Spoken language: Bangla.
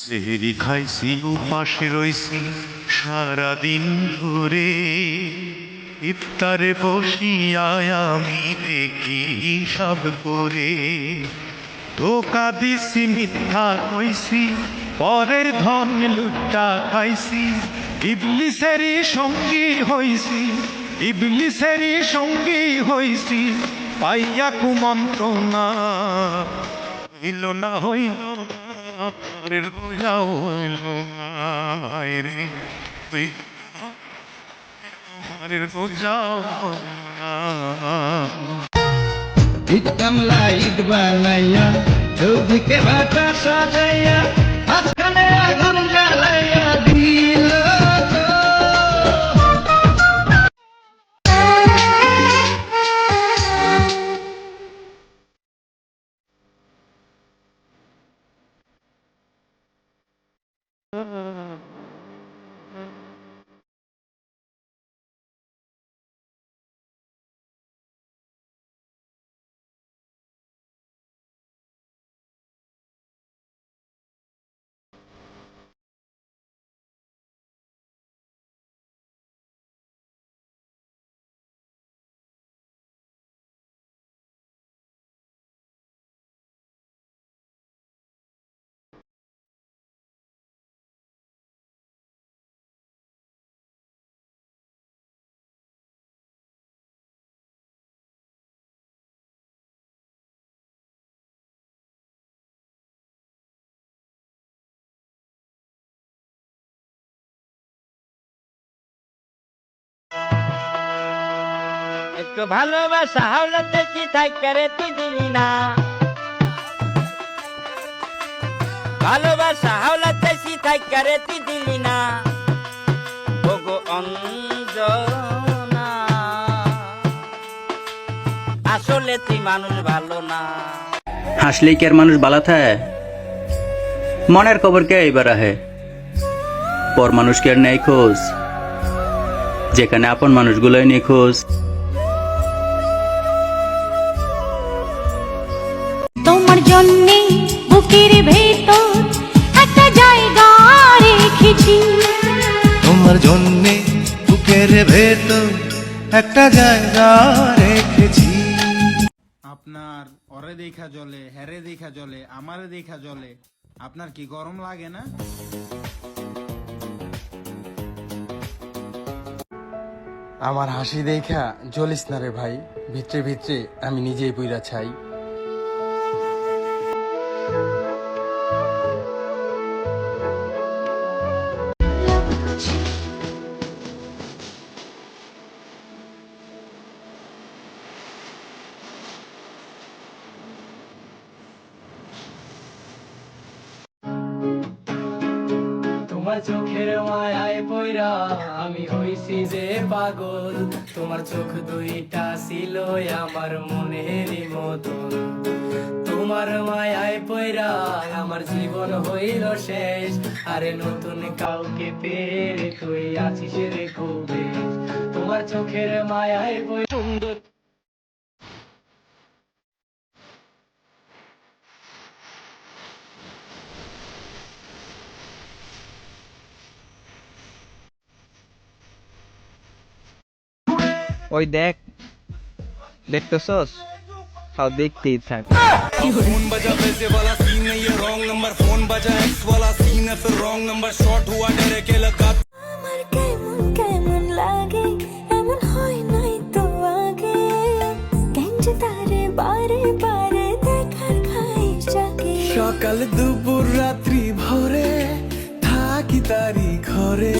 সেহেরি খাইছি উপাসে রইছি সারাদিন ধরে। ইফতারে বসিয়ায় আমি দেখি হিসাব করে। ধোকা দিছি মিথ্যা কইছি পরের ধন লুটা খাইছি। ইবলিসেরই সঙ্গী হইছি ইবলিসেরই সঙ্গী হইছি পাইয়া কুমন্ত্রণা। হইল না হইল না, রে রোজাও হইল না। ঈদ কামলা ঈদ বানাইয়া চৌদিকে ভাটা সাজাইয়া মাঝখানে আগুন একটু ভালোবাসা তুই দিলি না? ভালোবাসা তুই দিলি না? আসলে তুই মানুষ ভালো না। হাসলেই কি আর মানুষ বালা থাকে? মনের খবর কে এবার আহে? পর মানুষ কি আর নেই খোঁজ। যেখানে আপন মানুষগুলোই নেই জন্যে বুকের ভেতর একটা জায়গা রেখেছি। তোমার জন্যে বুকের ভেতর একটা জায়গা রেখেছি। আপনার অরে দেখা জলে হ্যারে দেখা জলে আমারে দেখা জলে আপনার কি গরম লাগে না? আমার হাসি দেখা জ্বলিস না রে ভাই ভিতরে ভিতরে আমি নিজেই পুইরা ছাই। তোমার চোখের মায়ায় পয়রা আমি হইছি যে পাগল। তোমার চোখ দুইটা ছিল আমার মনের মতন। তোমার মায়ায় পয়রা আমার জীবন হইল শেষ। আরে নতুন কাউকে পেয়ে তুই আছিস রে খুব তোমার চোখের মায়ায় পয়রা ওই দেখ দেখতেছস? তাও দেখতেই থাক। আমার কেমন কেমন লাগে এমন হয় নাই তো আগে। কেন তারে বারে বারে দেখার খাই সকাল দুপুর রাত্রি ভরে থাকি তারি ঘরে।